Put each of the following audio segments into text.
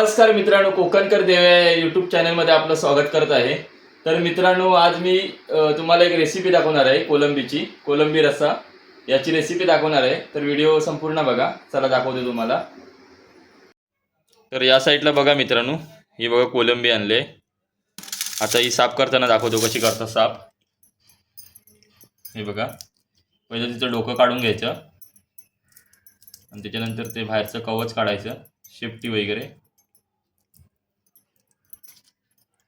नमस्कार मित्रांनो कोकणकर देव या यूट्यूब चॅनलमध्ये आपलं स्वागत करत आहे. तर मित्रांनो आज मी तुम्हाला एक रेसिपी दाखवणार आहे कोलंबीची कोलंबी रस्सा. याची रेसिपी दाखवणार आहे. तर व्हिडिओ संपूर्ण बघा. चला दाखवते तुम्हाला. तर या साईडला बघा मित्रांनो. ही बघा कोलंबी आणले. आता ही साफ करताना दाखवतो कशी करतात साफ. हे बघा. पहिलं तिचं डोकं काढून घ्यायचं. आणि त्याच्यानंतर ते बाहेरचं कवच काढायचं. शेपटी वगैरे.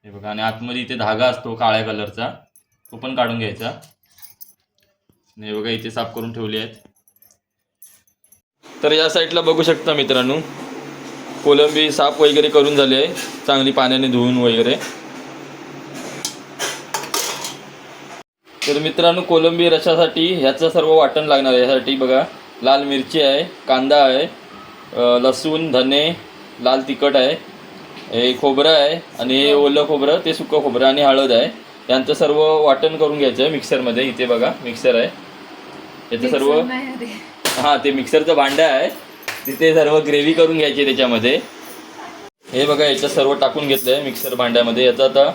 हे बघा आणि आतमध्ये इथे धागा असतो काळ्या कलरचा तो पण काढून घ्यायचा. आणि हे बघा इथे साफ करून ठेवले आहेत. तर या साईडला बघू शकता मित्रांनो कोलंबी साफ वगैरे करून झाली आहे चांगली पाण्याने धुवून वगैरे. तर मित्रांनो कोलंबी रशासाठी ह्याचं सर्व वाटण लागणार आहे. यासाठी बघा लाल मिरची आहे कांदा आहे लसूण धने लाल तिखट आहे. हे खोबरं आहे आणि हे ओलं खोबरं ते सुकं खोबरं आणि हळद आहे. यांचं सर्व वाटण करून घ्यायचं आहे मिक्सरमध्ये. इथे बघा मिक्सर आहे. याचं सर्व हां ते मिक्सरचं भांडं आहे. तिथे सर्व ग्रेव्ही करून घ्यायची आहे त्याच्यामध्ये. हे बघा याच्यात सर्व टाकून घेतलं आहे मिक्सर भांड्यामध्ये. याचं आता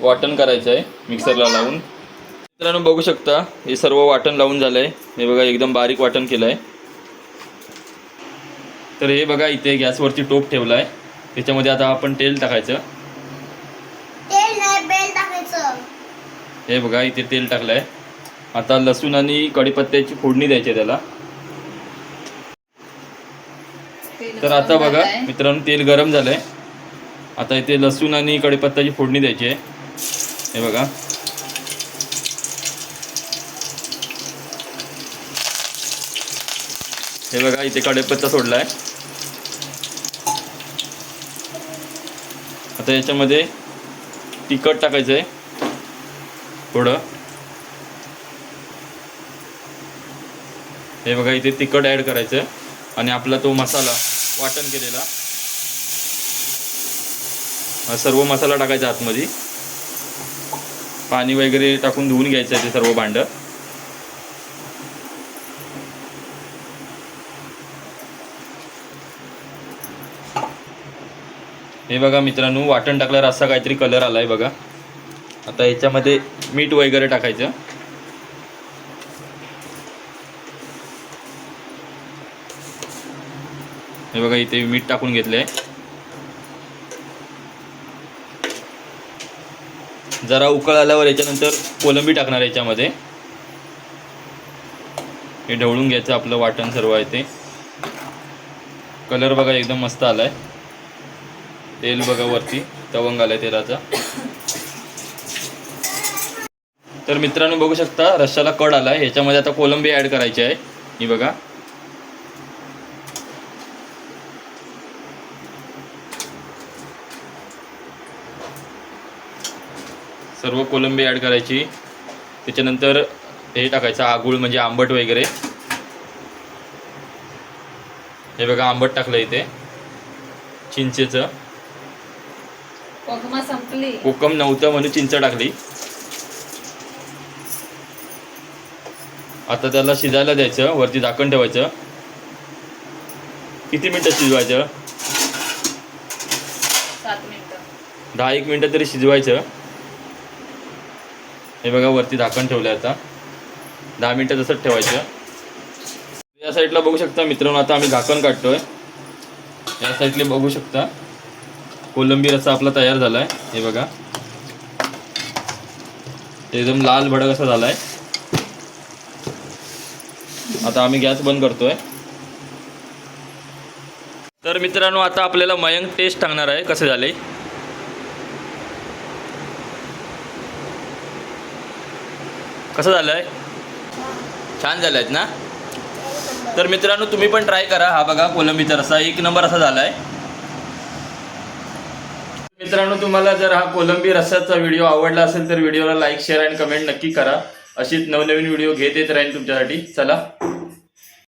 वाटण करायचं आहे मिक्सरला लावून. मित्रांनो बघू शकता हे सर्व वाटण लावून झालं आहे हे बघा एकदम बारीक वाटण केलं आहे तर हे बघा इथे गॅसवरती टोप ठेवला आहे त्याच्यामध्ये आता आपण तेल टाकायचं. तेल नाही बेल टाकायचं. हे बघा इथे तेल टाकलं आहे आता लसूण आणि कढीपत्त्याची फोडणी द्यायची आहे त्याला. तर आता बघा मित्रांनो तेल गरम झालंय. आता इथे लसूण आणि कढीपत्त्याची फोडणी द्यायची आहे. हे बघा. हे बघा इथे कढीपत्ता सोडलाय. आता याच्यामध्ये तिखट टाकायचं आहे. थोडं. हे बघा इथे तिखट ॲड करायचं. आणि आपला तो मसाला वाटण केलेला. हा सर्व मसाला टाकायचा आतमध्ये. पाणी वगैरे टाकून धुवून घ्यायचं आहे ते सर्व भांडं. हे बघा मित्रांनो वाटण टाकल्यावर असा काहीतरी कलर आलाय बघा. आता याच्यामध्ये मीठ वगैरे टाकायचं. हे बघा इथे मीठ टाकून घेतले जरा उकळ आल्यावर याच्यानंतर कोलंबी टाकणार याच्यामध्ये. हे ढवळून घ्यायचं आपलं वाटण सर्व आहे ते. कलर बघा एकदम मस्त आलाय. तेल बघा वरती तवंग आलाय तेलाचा. तर मित्रांनो बघू शकता रश्शाला कड आलाय. ह्याच्यामध्ये आता कोलंबी ऍड करायची आहे. ही बघा. सर्व कोलंबी ऍड करायची. त्याच्यानंतर हे टाकायचं आगुळ म्हणजे आंबट वगैरे. हे बघा आंबट टाकलं इथे. चिंचेचं. कोकमा संपली. कोकम नव्हतं म्हणून चिंच टाकली. आता त्याला शिजायला द्यायचं वरती झाकण ठेवायचं. किती मिनटं शिजवायचं? दहा एक मिनटं तरी शिजवायचं. हे बघा वरती झाकण ठेवलं आता. दहा मिनटं तसंच ठेवायचं. या साईडला बघू शकता मित्रांनो आता आम्ही झाकण काढतोय. या साईडला बघू शकता. कोलंबी रस्सा आपला तयार झालाय. हे बघा. एकदम लाल भडक असा झालाय. आता आम्ही गॅस बंद करतोय. तर मित्रांनो आता आपल्याला मयंक टेस्ट सांगणार आहे. कसे झाले? कसं झालं आहे छान झालं आहेत ना? तर मित्रांनो तुम्ही पण ट्राय करा. हा बघा कोलंबीचा रस्सा एक नंबर असा झाला आहे मित्रांनो तुम्हाला जर हा कोलंबी रस्साचा व्हिडिओ आवडला असेल तर व्हिडिओला लाईक शेअर आणि कमेंट नक्की करा. अशीच नवनवीन व्हिडिओ घेत येत राहील तुमच्यासाठी. चला.